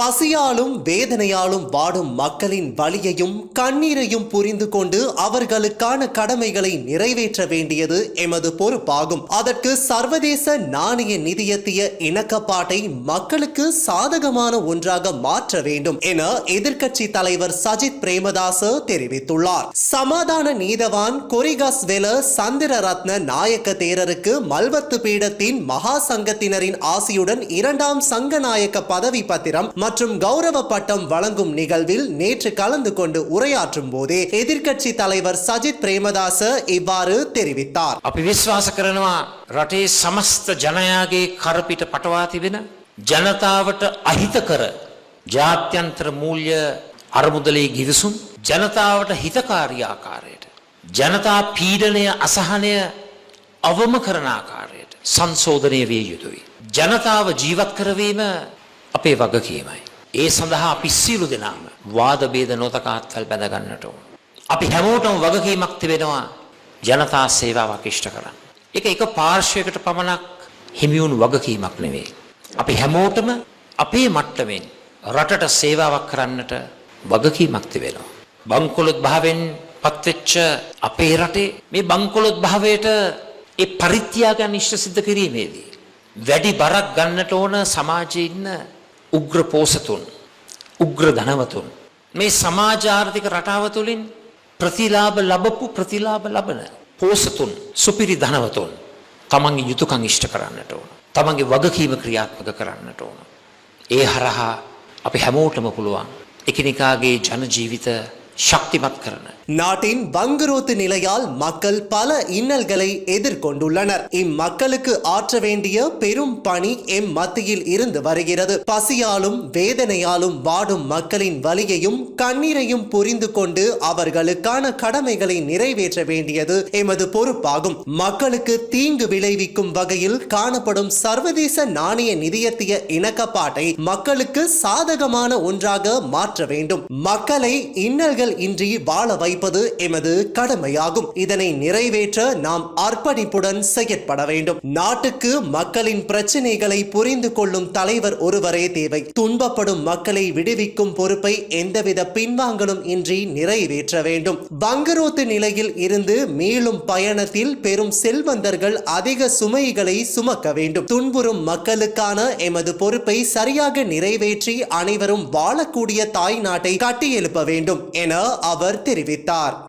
பசியாலும் வேதனையாலும் வாடும் மக்களின் வலியையும் கண்ணீரையும் புரிந்து கொண்டு அவர்களுக்கான கடமைகளை நிறைவேற்ற வேண்டியது எமது பொறுப்பாகும். அதற்கு சர்வதேச நாணய நிதியத்திய இணக்கப்பாட்டை மக்களுக்கு சாதகமான ஒன்றாக மாற்ற வேண்டும் என எதிர்க்கட்சி தலைவர் சஜித் பிரேமதாச தெரிவித்துள்ளார். சமாதான நீதவான் கொரிகாஸ் வெல சந்திர ரத்ன நாயக்க தேரருக்கு மல்வத்து பீடத்தின் மகா சங்கத்தினரின் ஆசியுடன் இரண்டாம் சங்கநாயக்க பதவி பத்திரம் மற்றும் கௌரவ பட்டம் வழங்கும் நிகழ்வில் நேற்று கலந்து கொண்டு உரையாற்றும் போதே எதிர்க்கட்சி தலைவர் சஜித் பிரேமதாச இவ்வாறு தெரிவித்தார் අපි විශ්වාස කරනවා රටේ සමස්ත ජනයාගේ කරපිට පටවා තිබෙන ජනතාවට අහිතකර ජාත්‍යන්තර මූල්‍ය අරමුදලේ ගිවිසුම් ජනතාවට හිතකාරී ආකාරයට ජනතා පීඩනය අසහනය අවම කරන ආකාරයට සංශෝධනය විය යුතුයි. ජනතාව ජීවත් කරවීම අපේ වගකීමයි. ඒ සඳහා අපි සියලු දෙනාම වාද බේද නොතකාත්වල් බැඳගන්නට ඕන. අපි හැමෝටම වගකීමක් තිබෙනවා ජනතා සේවාවක් ඉෂ්ට කරන්න. එක එක පාර්ශ්වයකට පමණක් හිමිවුණු වගකීමක් නෙවෙයි. අපි හැමෝටම අපේ මට්ටමෙන් රටට සේවාවක් කරන්නට වගකීමක් තිබෙනවා. බංකොලොත් භාවෙන් පත්වෙච්ච අපේ රටේ මේ බංකොලොත් භාවයට ඒ පරිත්‍යාගයන් ඉෂ්ට සිද්ධ කිරීමේදී. වැඩි බරක් ගන්නට ඕන සමාජයේ ඉන්න උග්‍ර පෝසතුන් උග්‍ර ධනවතුන් මේ සමාජාර්ථික රටාව තුළින් ප්‍රතිලාභ ලබපු ප්‍රතිලාභ ලබන පෝසතුන් සුපිරි ධනවතුන් තමන්ගේ යුතුකං ඉෂ්ට කරන්නට ඕන. තමන්ගේ වගකීම ක්‍රියාත්මක කරන්නට ඕන. ඒ හරහා අපි හැමෝටම පුළුවන් එකිනෙකාගේ ජනජීවිත சக்திமத் கரணன் நாட்டின் வங்குரோத்து நிலையால் மக்கள் பல இன்னல்களை எதிர்கொண்டுள்ளனர். இம்மக்களுக்கு ஆற்ற வேண்டிய பெரும் பணி எம் மத்தியில் இருந்து வருகிறது. பசியாலும் வேதனையாலும் வாடும் மக்களின் வலியையும் கண்ணீரையும் புரிந்து கொண்டு அவர்களுக்கான கடமைகளை நிறைவேற்ற வேண்டியது எமது பொறுப்பாகும். மக்களுக்கு தீங்கு விளைவிக்கும் வகையில் காணப்படும் சர்வதேச நாணய நிதியத்திய இணக்கப்பாட்டை மக்களுக்கு சாதகமான ஒன்றாக மாற்ற வேண்டும். மக்களை இன்னல்கள் இன்றி வாழ வைப்பது எமது கடமையாகும். இதனை நிறைவேற்ற நாம் அர்ப்பணிப்புடன் செயற்பட வேண்டும். நாட்டுக்கு மக்களின் பிரச்சனைகளை புரிந்து கொள்ளும் தலைவர் ஒருவரே தேவை. துன்பப்படும் மக்களை விடுவிக்கும் பொறுப்பை எந்தவித பின்வாங்கலும் இன்றி நிறைவேற்ற வேண்டும். வங்குரோத்து நிலையில் இருந்து மீளும் பயணத்தில் பெரும் செல்வந்தர்கள் அதிக சுமைகளை சுமக்க வேண்டும். துன்புறும் மக்களுக்கான எமது பொறுப்பை சரியாக நிறைவேற்றி அனைவரும் வாழக்கூடிய தாய் நாட்டை கட்டியெழுப்ப வேண்டும். என என அவர் தெரிவித்தார்.